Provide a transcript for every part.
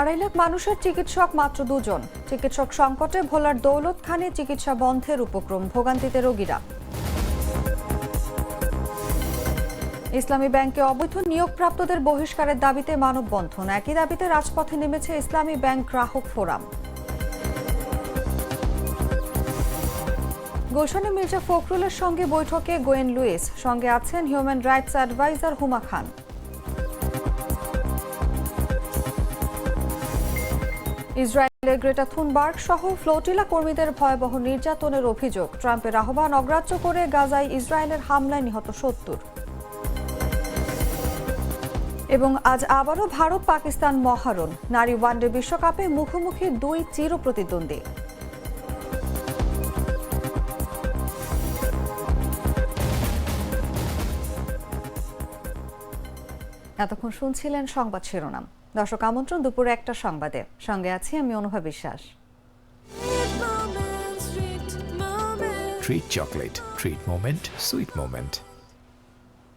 আড়াই লাখ মানুষের চিকিৎসক মাত্র দুজন। চিকিৎসক সংকটে ভোলার দৌলত খানে চিকিৎসা বন্ধের উপক্রম, ভোগান্তিতে রোগীরা। ইসলামী ব্যাংকে অবৈধ নিয়োগপ্রাপ্তদের বহিষ্কারের দাবিতে মানববন্ধন। একই দাবিতে রাজপথে নেমেছে ইসলামী ব্যাংক গ্রাহক ফোরাম। গুলশানে মির্জা ফখরুলের সঙ্গে বৈঠকে গোয়েন লুইস। সঙ্গে আছেন human rights adviser Huma Khan. ইসরায়েলের গ্রেটা থুনবার্গ সহ ফ্লোটিলা কর্মীদের ভয়াবহ নির্যাতনের অভিযোগ। ট্রাম্পের আহ্বান অগ্রাহ্য করে গাজায় ইসরায়েলের হামলায় নিহত সত্তর। এবং আজ আবারও ভারত পাকিস্তান মহারণ। নারী ওয়ানডে বিশ্বকাপে মুখোমুখি দুই চির প্রতিদ্বন্দ্বী এতক্ষণ শুনছিলেন সংবাদ শিরোনাম। দর্শক আমন্ত্রণ দুপুরে একটা সংবাদে। সঙ্গে আছি আমি অনুভা বিশ্বাস.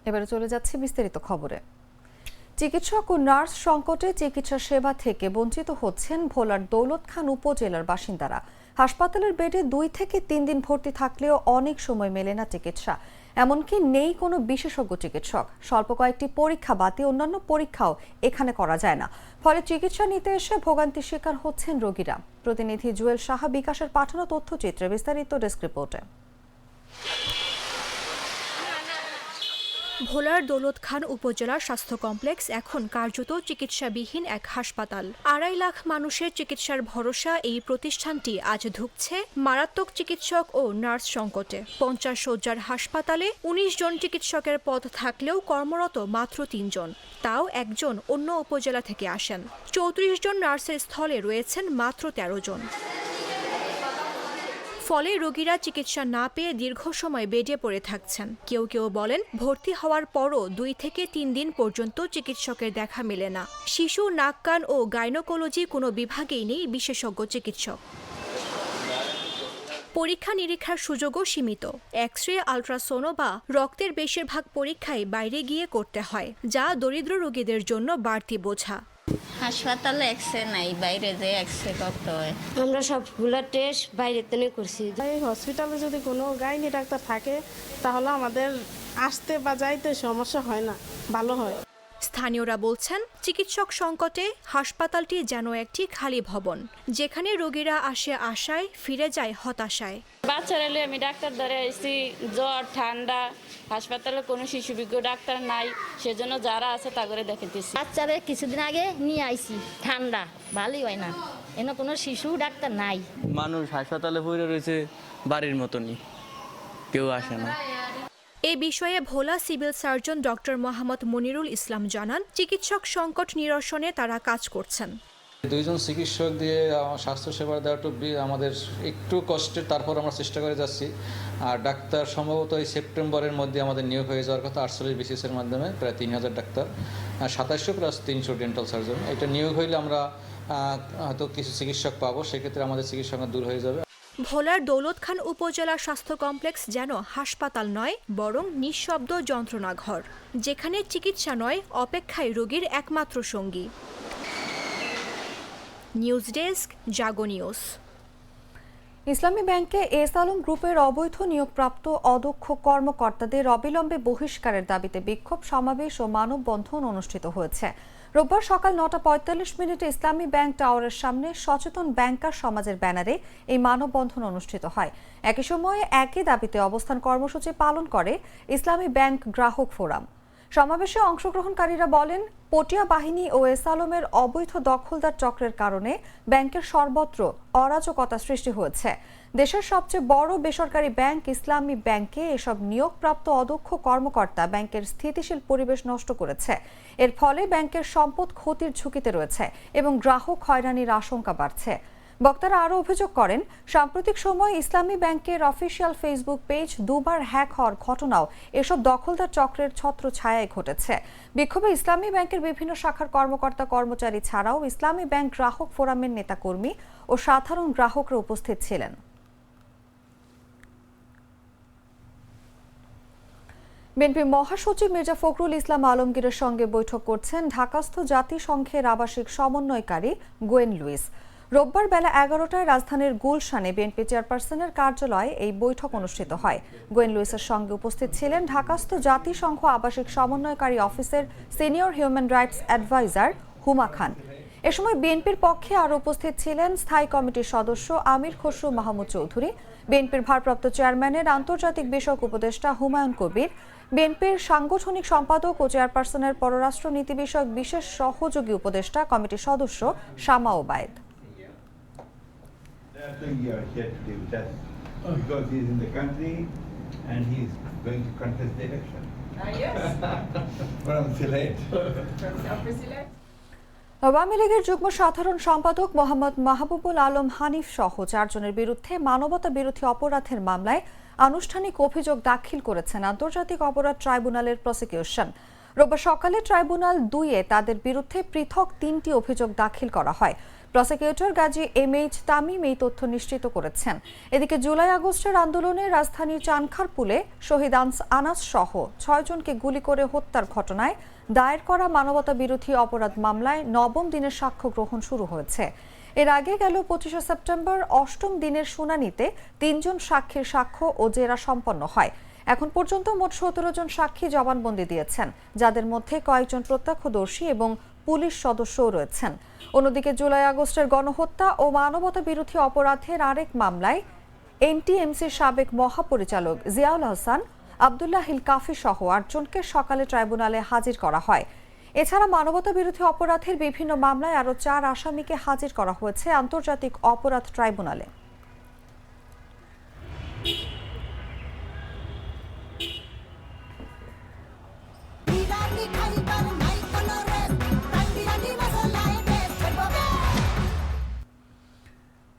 এবারে চলে যাচ্ছে বিস্তারিত খবরে। চিকিৎসক ও নার্স সংকটে চিকিৎসা সেবা থেকে বঞ্চিত হচ্ছেন ভোলার দৌলত খান উপজেলার বাসিন্দারা। হাসপাতালের বেডে দুই থেকে তিন দিন ভর্তি থাকলেও অনেক সময় মেলে না চিকিৎসা। এমনকি নেই কোনো বিশেষজ্ঞ চিকিৎসক। স্বল্প কয়েকটি পরীক্ষা বাতি অন্যান্য পরীক্ষাও এখানে করা যায় না। ফলে চিকিৎসা নিতে এসে ভোগান্তির শিকার হচ্ছেন রোগীরা। প্রতিনিধি জুয়েল সাহা বিকাশের পাঠানো তথ্যচিত্রে বিস্তারিত ডেস্ক রিপোর্টে। ভোলার দৌলত খান উপজেলার স্বাস্থ্য কমপ্লেক্স এখন কার্যত চিকিৎসাবিহীন এক হাসপাতাল। আড়াই লাখ মানুষের চিকিৎসার ভরসা এই প্রতিষ্ঠানটি আজ ধুঁকছে মারাত্মক চিকিৎসক ও নার্স সংকটে। পঞ্চাশ শয্যার হাসপাতালে উনিশ জন চিকিৎসকের পদ থাকলেও কর্মরত মাত্র তিনজন তাও একজন অন্য উপজেলা থেকে আসেন। চৌত্রিশ জন নার্সের স্থলে রয়েছেন মাত্র তেরো জন। ফলে রোগীরা চিকিৎসা না পেয়ে দীর্ঘ সময় বেডে পড়ে থাকছেন। কেউ কেউ বলেন ভর্তি হওয়ার পরও দুই থেকে তিন দিন পর্যন্ত চিকিৎসকের দেখা মেলে না। শিশু, নাক, কান ও গাইনোকোলজি কোনো বিভাগেই নেই, বিশেষজ্ঞ চিকিৎসক। পরীক্ষা নিরীক্ষার সুযোগও সীমিত। এক্স রে আলট্রাসোনো বা রক্তের বেশিরভাগ পরীক্ষাই বাইরে গিয়ে করতে হয়, যা দরিদ্র রোগীদের জন্য বাড়তি বোঝা। হাসপাতালে এক্সরে নাই বাইরে যে এক্সরে করতে হয়। আমরা সবগুলো টেস্ট বাইরে থেকে করছি। এই হসপিটালে যদি কোনো গাইনি ডাক্তার থাকে তাহলে আমাদের আসতে বা যাইতে সমস্যা হয় না ভালো হয়। স্থানীয়রা বলছেন চিকিৎসক সংকটে হাসপাতালটি যেন একটি খালি ভবন যেখানে রোগীরা আসে আশায় ফিরে যায় হতাশায়। বাচ্চারা এলে আমি ডাক্তার ধরে এসেছি জ্বর ঠান্ডা হাসপাতালে কোনো শিশুবিজ্ঞ ডাক্তার নাই সেজন্য যারা আছে তা করে দেখাতেছি বাচ্চাদের কিছুদিন আগে নিয়ে আইছি ঠান্ডা ভালোই হয় না এনে কোনো শিশু ডাক্তার নাই। মানুষ হাসপাতালে পড়ে রয়েছে বাড়ির মতনই কেউ আসে না। এ বিষয়ে Bhola civil surgeon doctor Mohammad Monirul Islam জানান, চিকিৎসক সংকট নিরসনে তারা কাজ করছেন। দুইজন চিকিৎসক দিয়ে স্বাস্থ্যসেবা দেওয়াটা আমাদের একটু কষ্টের তারপর আমরা চেষ্টা করে যাচ্ছি। আর ডাক্তার সম্ভবত এই সেপ্টেম্বরের মধ্যে আমাদের নিয়োগ হয়ে যাওয়ার কথা, আটচল্লিশ বিসিএসের মাধ্যমে প্রায় তিন হাজার ডাক্তার সাতাশশো প্লাস তিনশো ডেন্টাল সার্জন। এটা নিয়োগ হইলে আমরা হয়তো কিছু চিকিৎসক পাবো, সেক্ষেত্রে আমাদের চিকিৎসক দূর হয়ে যাবে। ভোলার দৌলত খান উপজেলা স্বাস্থ্য কমপ্লেক্স যেন হাসপাতাল নয়, বরং নিঃশব্দ যন্ত্রণাঘর, যেখানে চিকিৎসা নয়, অপেক্ষায় রোগীর একমাত্র সঙ্গী। News desk, Jago news. Islami ব্যাংকে এস আলম গ্রুপের অবৈধ নিয়োগপ্রাপ্ত অদক্ষ কর্মকর্তাদের অবিলম্বে বহিষ্কারের দাবিতে বিক্ষোভ, সমাবেশ ও মানববন্ধন অনুষ্ঠিত হয়েছে। রোববার সকাল নটা পঁয়তাল্লিশ মিনিটে ইসলামী ব্যাংক টাওয়ারের সামনে সচেতন ব্যাংকার সমাজের ব্যানারে এই মানববন্ধন অনুষ্ঠিত হয়। একই সময়ে একই দাবিতে অবস্থান কর্মসূচি পালন করে ইসলামী ব্যাংক গ্রাহক ফোরাম। সমাবেশে অংশগ্রহণকারীরা বলেন, পটিয়া বাহিনী ও এস আলমের অবৈধ দখলদার চক্রের কারণে ব্যাংকের সর্বত্র অরাজকতা সৃষ্টি হয়েছে। দেশের সবচেয়ে বড় বেসরকারি ব্যাংক ইসলামী ব্যাংকে এসব নিয়োগপ্রাপ্ত অদক্ষ কর্মকর্তা ব্যাংকের স্থিতিশীল পরিবেশ নষ্ট করেছে। এর ফলে ব্যাংকের সম্পদ ক্ষতির ঝুঁকিতে রয়েছে এবং গ্রাহক হয়রানির আশঙ্কা বাড়ছে। বক্তারা আরও অভিযোগ করেন, সাম্প্রতিক সময় ইসলামী ব্যাংকের অফিসিয়াল ফেসবুক পেজ দুবার হ্যাক হওয়ার ঘটনাও এসব দখলদার চক্রের ছত্র ছায়ায় ঘটেছে। বিক্ষোভে ইসলামী ব্যাংকের বিভিন্ন শাখার কর্মকর্তা কর্মচারী ছাড়াও ইসলামী ব্যাংক গ্রাহক ফোরামের নেতাকর্মী ও সাধারণ গ্রাহকরা উপস্থিত ছিলেন। বিএনপি মহাসচিব মির্জা ফখরুল ইসলাম আলমগীরের সঙ্গে বৈঠক করছেন ঢাকাস্থ জাতিসংঘের আবাসিক সমন্বয়কারী গোয়েন লুইস। রোববার বেলা এগারোটায় রাজধানীর গুলশানে বিএনপি চেয়ারপারসনের কার্যালয়ে এই বৈঠক অনুষ্ঠিত হয়। গোয়েন লুইসের সঙ্গে উপস্থিত ছিলেন ঢাকাস্থ জাতিসংঘ আবাসিক সমন্বয়কারী অফিসের senior human rights adviser Huma Khan. এ সময় বিএনপির পক্ষে আরও উপস্থিত ছিলেন স্থায়ী কমিটির সদস্য আমির খসরু মাহমুদ চৌধুরী, বিএনপির ভারপ্রাপ্ত চেয়ারম্যানের আন্তর্জাতিক বিষয়ক উপদেষ্টা হুমায়ুন কবির, বিএনপির সাংগঠনিক সম্পাদক ও চেয়ারপারসনের পররাষ্ট্র নীতি বিষয়ক বিশেষ সহযোগী উপদেষ্টা কমিটির সদস্য Shama Obaid. I think you are here today with us because he is in the country and he is going to contest the election. yes. From Sylhet. Awami লীগের যুগ্ম সাধারণ সম্পাদক মোহাম্মদ মাহবুবুল আলম হানিফ সহ চারজনের বিরুদ্ধে মানবতা বিরোধী অপরাধের মামলায় আনুষ্ঠানিক অভিযোগ দাখিল করেছেন আন্তর্জাতিক অপরাধ ট্রাইব্যুনালের প্রসিকিউশন রোববার সকালে ট্রাইব্যুনাল দুইয়ে তাদের বিরুদ্ধে পৃথক তিনটি অভিযোগ দাখিল করা হয় prosecutor Gazi M H Tamim এই তথ্য নিশ্চিত করেছেন। এদিকে জুলাই আগস্টের আন্দোলনে রাজধানীর চানখারপুলে শহীদ আনস- সহ ছয়জনকে গুলি করে হত্যার ঘটনায় দায়ের করা মানবতা বিরোধী অপরাধ মামলায় নবম দিনের সাক্ষ্য গ্রহণ শুরু হয়েছে। এর আগে গেল পঁচিশে সেপ্টেম্বর অষ্টম দিনের শুনানিতে তিনজন সাক্ষীর সাক্ষ্য ও জেরা সম্পন্ন হয়। এখন পর্যন্ত মোট সতেরো জন সাক্ষী জবানবন্দি দিয়েছেন, যাদের মধ্যে কয়েকজন প্রত্যক্ষদর্শী এবং পুলিশ সদস্যও রয়েছেন। অন্যদিকে জুলাই আগস্টের গণহত্যা ও মানবতা বিরোধী অপরাধের আরেক মামলায় এনটিএমসির সাবেক মহাপরিচালক জিয়াউল হাসান আবদুল্লাহ হিল কাফি সহ আটজনকে সকালে ট্রাইব্যুনালে হাজির করা হয়। এছাড়া মানবতা বিরোধী অপরাধের বিভিন্ন মামলায় আরও চার আসামিকে হাজির করা হয়েছে আন্তর্জাতিক অপরাধ ট্রাইব্যুনালে।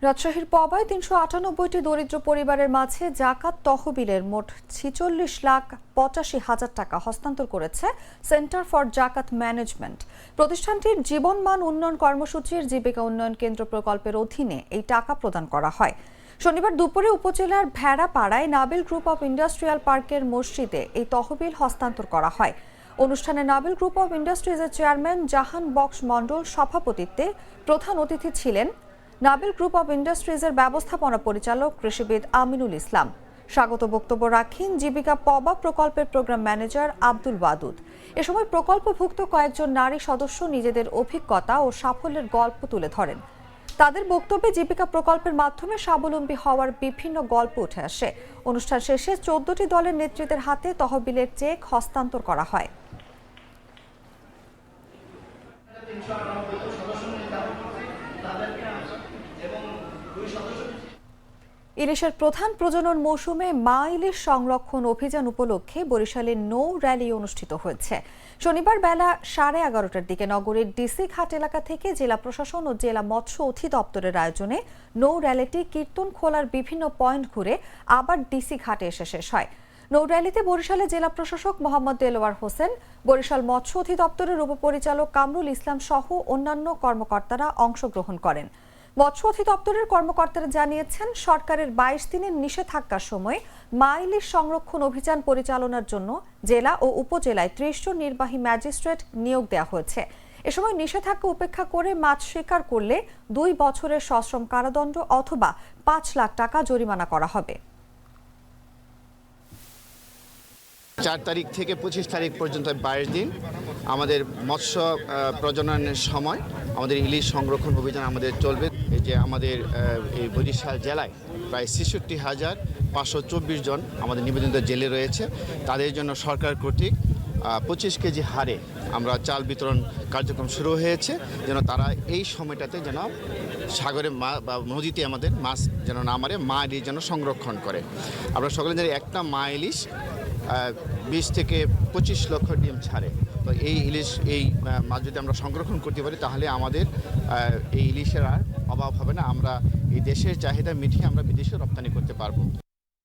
রাজশাহীর পবায় তিনশো আটানব্বইটি দরিদ্র পরিবারের মাঝে জাকাত তহবিলের মোট ছিচল্লিশ লাখ পঁচাশি হাজার টাকা হস্তান্তর করেছে সেন্টার ফর জাকাত ম্যানেজমেন্ট। প্রতিষ্ঠানটির জীবনমান উন্নয়ন কর্মসূচির জীবিকা উন্নয়ন কেন্দ্র প্রকল্পের অধীনে এই টাকা প্রদান করা হয়। শনিবার দুপুরে উপজেলার ভেড়াপাড়ায় নাবিল গ্রুপ অফ ইন্ডাস্ট্রিয়াল পার্কের মসজিদে এই তহবিল হস্তান্তর করা হয়। অনুষ্ঠানে নাবিল গ্রুপ অফ ইন্ডাস্ট্রিজের চেয়ারম্যান জাহান বক্স মণ্ডল সভাপতিত্বে প্রধান অতিথি ছিলেন নাবিল গ্রুপ অব ইন্ডাস্ট্রিজের ব্যবস্থাপনা পরিচালক কৃষিবিদ আমিনুল ইসলাম। স্বাগত বক্তব্য রাখেন জীবিকা পবা প্রকল্পের প্রোগ্রাম ম্যানেজার আব্দুল ওয়াদুদ। এ সময় প্রকল্পভুক্ত কয়েকজন নারী সদস্য নিজেদের অভিজ্ঞতা ও সাফল্যের গল্প তুলে ধরেন। তাদের বক্তব্যে জীবিকা প্রকল্পের মাধ্যমে স্বাবলম্বী হওয়ার বিভিন্ন গল্প উঠে আসে। অনুষ্ঠান শেষে চোদ্দটি দলের নেতৃত্বের হাতে তহবিলের চেক হস্তান্তর করা হয়। ইলিশের প্রধান প্রজনন মৌসুমে মা ইলিশ সংরক্ষণ অভিযান উপলক্ষে বরিশালে নৌ র্যালি অনুষ্ঠিত হয়েছে। শনিবার বেলা সাড়ে এগারোটার দিকে নগরের ডিসি ঘাট এলাকা থেকে জেলা প্রশাসন ও জেলা মৎস্য অধিদপ্তরের আয়োজনে নৌ র্যালিটি কীর্তন খোলার বিভিন্ন পয়েন্ট ঘুরে আবার ডিসি ঘাটে এসে শেষ হয়। নৌ র্যালিতে বরিশালে জেলা প্রশাসক মোহাম্মদ দেলোয়ার হোসেন, বরিশাল মৎস্য অধিদপ্তরের উপপরিচালক কামরুল ইসলাম সহ অন্যান্য কর্মকর্তারা অংশগ্রহণ করেন। মৎস্য অধিদপ্তরের কর্মকর্তারা জানিয়েছেন, সরকারের বাইশ দিনের নিষেধাজ্ঞার সময় মা ইলিশ সংরক্ষণ অভিযান পরিচালনার জন্য জেলা ও উপজেলায় ত্রিশ জন নির্বাহী ম্যাজিস্ট্রেট নিয়োগ দেওয়া হয়েছে। এ সময় নিষেধাজ্ঞা উপেক্ষা করে মাছ শিকার করলে দুই বছরের সশ্রম কারাদণ্ড অথবা পাঁচ লাখ টাকা জরিমানা করা হবে। চার তারিখ থেকে পঁচিশ তারিখ পর্যন্ত বাইশ দিন আমাদের মৎস্য প্রজননের সময় আমাদের ইলিশ সংরক্ষণ অভিযান আমাদের চলবে। যে আমাদের এই বরিশাল জেলায় প্রায় ছেষট্টি হাজার পাঁচশো চব্বিশ জন আমাদের নিবেদিত জেলে রয়েছে। তাদের জন্য সরকার কর্তৃক পঁচিশ কেজি হারে আমরা চাল বিতরণ কার্যক্রম শুরু হয়েছে, যেন তারা এই সময়টাতে যেন সাগরে মা বা নদীতে আমাদের মাছ যেন না মারে, মা ইলিশ যেন সংরক্ষণ করে। আমরা সকলে জানি একটা মা ইলিশ বিশ থেকে পঁচিশ লক্ষ ডিম ছাড়ে। এই ইলিশ এই মাছ যদি আমরা সংরক্ষণ করতে পারি তাহলে আমাদের এই ইলিশের আর অভাব হবে না। আমরা এই দেশের চাহিদা মিটিয়ে আমরা বিদেশে রপ্তানি করতে পারব।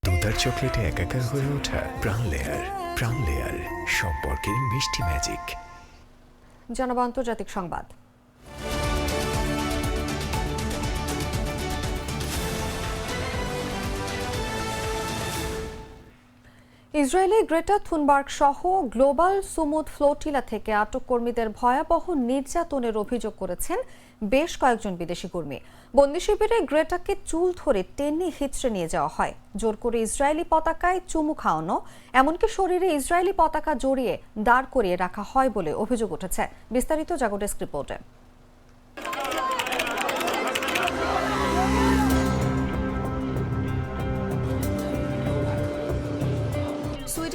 দুধার চকলেটে একাকার হয়ে ওঠা প্রাণ লেয়ার প্রাণ লেয়ার সম্পর্কের মিষ্টি ম্যাজিক। জানাব আন্তর্জাতিক সংবাদ। ইসরায়েলে গ্রেটা থুনবার্গ সহ গ্লোবাল সুমুদ ফ্লোটিলা থেকে আটক কর্মীদের ভয়াবহ নির্যাতনের অভিযোগ করেছেন বেশ কয়েকজন বিদেশি কর্মী। বন্দি শিবিরে গ্রেটাকে চুল ধরে টেনে হিচড়ে নিয়ে যাওয়া হয়। জোর করে ইসরায়েলি পতাকায় চুমু খাওয়ানো, এমনকি শরীরে ইসরায়েলি পতাকা জড়িয়ে দাঁড় করিয়ে রাখা হয় বলে অভিযোগ উঠেছে। বিস্তারিত জাগো ডেস্ক রিপোর্টে।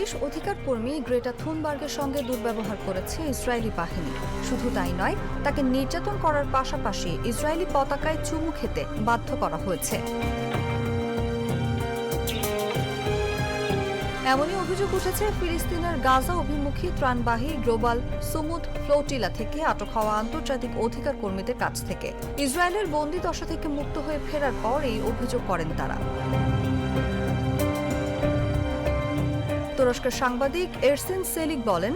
সুইডিশ অধিকার কর্মী গ্রেটা থুনবার্গের সঙ্গে দুর্ব্যবহার করেছে ইসরায়েলি বাহিনী। শুধু তাই নয়, তাকে নির্যাতন করার পাশাপাশি ইসরায়েলি পতাকায় চুমু খেতে বাধ্য করা হয়েছে। এমনই অভিযোগ উঠেছে ফিলিস্তিনের গাজা অভিমুখী ত্রাণবাহী গ্লোবাল সুমুদ ফ্লোটিলা থেকে আটক হওয়া আন্তর্জাতিক অধিকার কর্মীদের কাছ থেকে। ইসরায়েলের বন্দি দশা থেকে মুক্ত হয়ে ফেরার পর এই অভিযোগ করেন তারা। তুরস্কের সাংবাদিক এরসেন সেলিক বলেন,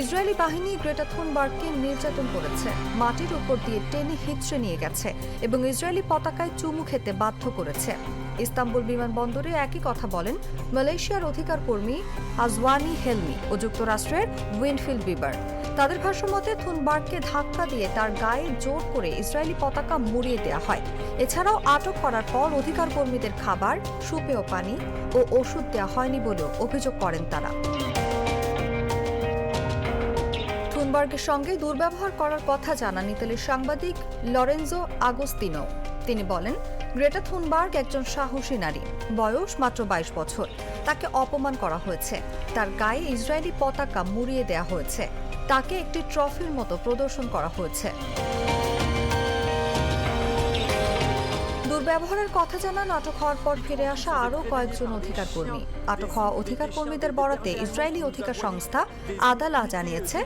ইসরায়েলি বাহিনী গ্রেটা থুনবার্গকে নির্যাতন করেছে। মাটির উপর দিয়ে টেনে হিচড়ে নিয়ে গেছে এবং ইসরায়েলি পতাকায় চুমু খেতে বাধ্য করেছে। ইস্তাম্বুল বিমানবন্দরে একই কথা বলেন মালয়েশিয়ার অধিকার কর্মী আজওয়ানি হেলমি ও যুক্তরাষ্ট্রের উইন্ডফিল্ড বিবার। তাদের ভাষ্যমতে থুনবার্গকে ধাক্কা দিয়ে তার গায়ে জোর করে ইসরায়েলি পতাকা মুড়িয়ে দেওয়া হয়। এছাড়াও আটক করার পর অধিকার কর্মীদের খাবার, সুপেয় পানি ও ওষুধ দেওয়া হয়নি বলেও অভিযোগ করেন তারা। থুনবার্গের সঙ্গে দুর্ব্যবহার করার কথা জানান ইতালির সাংবাদিক লরেন্জো আগোস্তিনো। তিনি বলেন, গ্রেটা থুনবার্গ একজন সাহসী নারী, বয়স মাত্র বাইশ বছর। তাকে অপমান করা হয়েছে। তার গায়ে ইসরায়েলি পতাকা মুড়িয়ে দেওয়া হয়েছে। তাকে একটি ট্রফির মতো প্রদর্শন করা হয়েছে। দুর্ব্যবহারের কথা জানান আটক হওয়ার পর ফিরে আসা আরও কয়েকজন অধিকার কর্মী আটক হওয়া অধিকার কর্মীদের বরাতে ইসরায়েলি অধিকার সংস্থা আদালা জানিয়েছে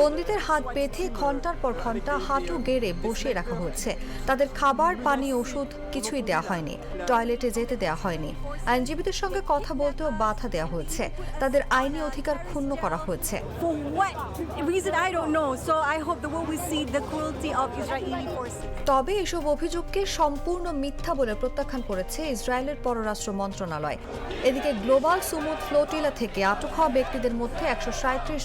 বন্দীদের হাত বেঁধে ঘণ্টার পর ঘণ্টা হাঁটু গেড়ে বসিয়ে রাখা হয়েছে। তাদের খাবার পানি ওষুধ কিছুই দেওয়া হয়নি। টয়লেটে যেতে দেওয়া হয়নি। আইনজীবীদের সঙ্গে কথা বলতেও বাধা দেওয়া হয়েছে। তাদের আইনি অধিকার ক্ষুণ্ণ করা হয়েছে. তবে এসব অভিযোগকে সম্পূর্ণ মিথ্যা বলে প্রত্যাখ্যান করেছে ইসরায়েলের পররাষ্ট্র মন্ত্রণালয়। এদিকে গ্লোবাল সুমুদ ফ্লোটিলা থেকে আটক হওয়া ব্যক্তিদের মধ্যে একশো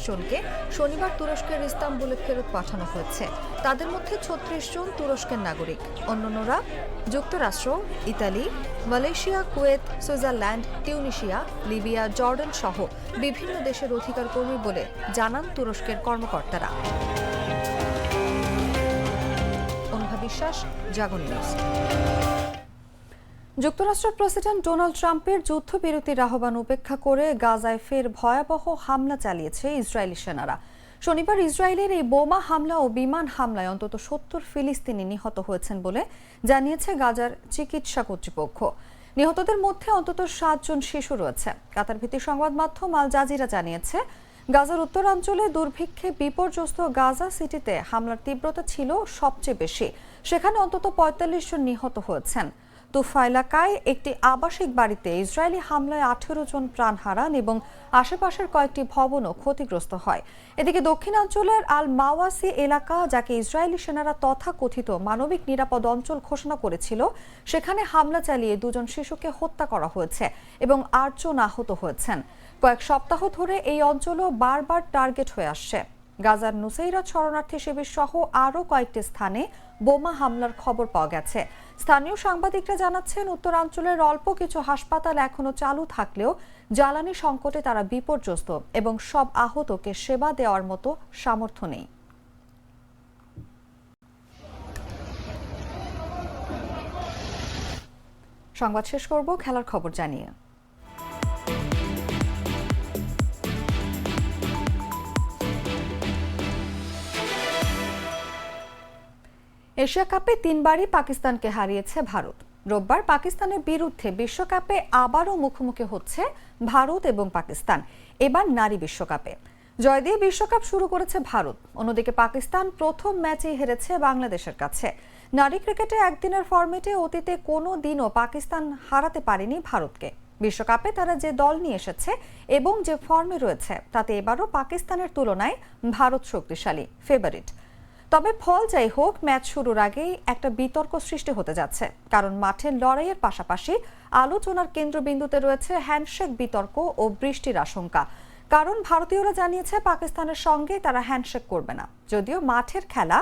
জনকে শনিবার তুরস্কের ইস্তাম্বুলে ফেরত পাঠানো হয়েছে। তাদের মধ্যে ছত্রিশ জন তুরস্কের নাগরিক। অন্যান্যরা যুক্তরাষ্ট্র, Italy, Malaysia, Kuwait, Switzerland, Tunisia, Libya, Jordan সহ বিভিন্ন দেশের অধিকার কর্মী বলে জানান তুরস্কের কর্মকর্তারা। বিশ্বাস নিউজ। যুক্তরাষ্ট্রের প্রেসিডেন্ট ডোনাল্ড ট্রাম্পের যুদ্ধবিরতির আহ্বান উপেক্ষা করে গাজায় ফের ভয়াবহ হামলা চালিয়েছে ইসরায়েলি সেনারা। শনিবার ইসরায়েলের এই বোমা হামলা ও বিমান হামলায় অন্তত সত্তর ফিলিস্তিনি নিহত হয়েছেন বলে জানিয়েছে গাজার চিকিৎসা কর্তৃপক্ষ। নিহতদের মধ্যে অন্তত সাতজন শিশু রয়েছে। কাতার ভিত্তিক সংবাদ মাধ্যম আল জাজিরা জানিয়েছে, গাজার উত্তরাঞ্চলে দুর্ভিক্ষে বিপর্যস্ত গাজা সিটিতে হামলার তীব্রতা ছিল সবচেয়ে বেশি। সেখানে অন্তত পঁয়তাল্লিশ জন নিহত হয়েছেন। তুফা এলাকায় একটি আবাসিক বাড়িতে ইসরায়েলি হামলায় আঠেরো জন প্রাণ হারান এবং আশেপাশের কয়েকটি ভবনও ক্ষতিগ্রস্ত হয়। এদিকে দক্ষিণাঞ্চলের আল মাওয়াসি এলাকা, যাকে ইসরায়েলি সেনারা তথাকথিত মানবিক নিরাপদ অঞ্চল ঘোষণা করেছিল, সেখানে হামলা চালিয়ে দুজন শিশুকে হত্যা করা হয়েছে এবং আটজন আহত হয়েছেন। কয়েক সপ্তাহ ধরে এই অঞ্চলও বারবার টার্গেট হয়ে আসছে। গাজার নুসেইরাত শরণার্থী শিবির সহ আরও কয়েকটি স্থানে বোমা হামলার খবর পাওয়া গেছে। স্থানীয় সাংবাদিকরা জানাচ্ছেন, উত্তরাঞ্চলের অল্প কিছু হাসপাতাল এখনও চালু থাকলেও জ্বালানি সংকটে তারা বিপর্যস্ত এবং সব আহতকে সেবা দেওয়ার মতো সামর্থ্য নেই। সংবাদ শেষ করব, খেলার খবর জানিয়ে। এশিয়া কাপে তিনবারই পাকিস্তানকে হারিয়েছে ভারত। রোববার পাকিস্তানের বিরুদ্ধে বিশ্বকাপে আবারও মুখোমুখি হচ্ছে ভারত এবং পাকিস্তান। এবার নারী বিশ্বকাপে। জয় দিয়ে বিশ্বকাপ শুরু করেছে ভারত। অন্যদিকে পাকিস্তান প্রথম ম্যাচেই হেরেছে বাংলাদেশের কাছে। নারী ক্রিকেটে একদিনের ফরম্যাটে অতীতে কোনো দিনও পাকিস্তান হারাতে পারেনি ভারতকে। বিশ্বকাপে তারা যে দল নিয়ে এসেছে এবং যে ফর্মে রয়েছে, তাতে এবারও পাকিস্তানের তুলনায় ভারত শক্তিশালী ফেভারিট তবে ফল যাই হোক, ম্যাচ শুরুর আগেই একটা বিতর্ক সৃষ্টি হতে যাচ্ছে। কারণ মাঠের লড়াইয়ের পাশাপাশি আলোচনার কেন্দ্রবিন্দুতে রয়েছে হ্যান্ডশেক বিতর্ক ও বৃষ্টির আশঙ্কা। কারণ ভারতীয়রা জানিয়েছে, পাকিস্তানের সঙ্গে তারা হ্যান্ডশেক করবে না। যদিও মাঠের খেলা,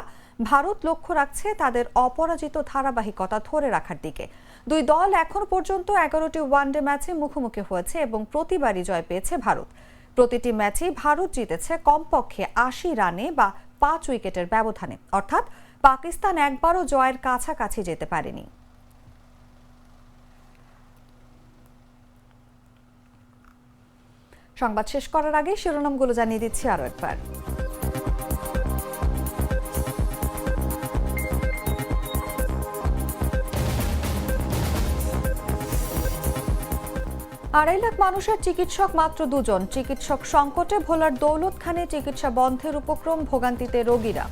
ভারত লক্ষ্য রাখছে তাদের অপরাজিত ধারাবাহিকতা ধরে রাখার দিকে। দুই দল এখন পর্যন্ত এগারোটি ওয়ানডে ম্যাচে মুখোমুখি হয়েছে এবং প্রতিবারই জয় পেয়েছে ভারত। প্রতিটি ম্যাচেই ভারত জিতেছে কমপক্ষে আশি রানে বা পাঁচ উইকেটের ব্যবধানে। অর্থাৎ পাকিস্তান একবারও জয়ের কাছাকাছি যেতে পারেনি। সংবাদ শেষ করার আগে শিরোনামগুলো জানিয়ে দিচ্ছি আরও একবার। আড়াই লাখ মানুষের চিকিৎসক মাত্র দুজন। চিকিৎসক সংকটে ভোলার দৌলত খানে চিকিৎসা বন্ধের উপক্রম ভোগান্তিতে রোগীরা।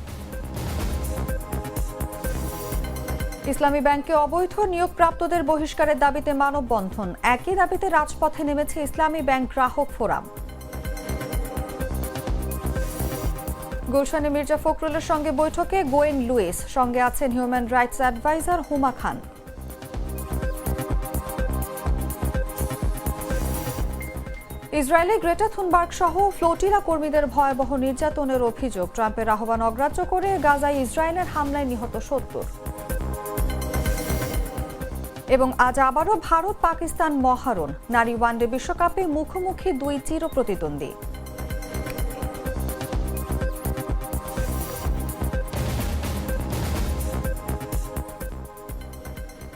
ইসলামী ব্যাংকে অবৈধ নিয়োগপ্রাপ্তদের বহিষ্কারের দাবিতে মানববন্ধন। একই দাবিতে রাজপথে নেমেছে ইসলামী ব্যাংক গ্রাহক ফোরাম। গুলশানে মির্জা ফখরুলের সঙ্গে বৈঠকে গোয়েন লুইস। সঙ্গে আছেন human rights adviser Huma Khan. ইসরায়েলে গ্রেটা থুনবার্গ সহ ফ্লোটিলা কর্মীদের ভয়াবহ নির্যাতনের অভিযোগ। ট্রাম্পের আহ্বান অগ্রাহ্য করে গাজায় ইসরায়েলের হামলায় নিহত সত্তর। এবং আজ আবারও ভারত পাকিস্তান মহারণ। নারী ওয়ানডে বিশ্বকাপে মুখোমুখি দুই চির প্রতিদ্বন্দ্বী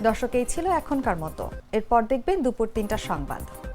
দর্শক, এই ছিল এখনকার মতো। এরপর দেখবেন দুপুর তিনটা সংবাদ।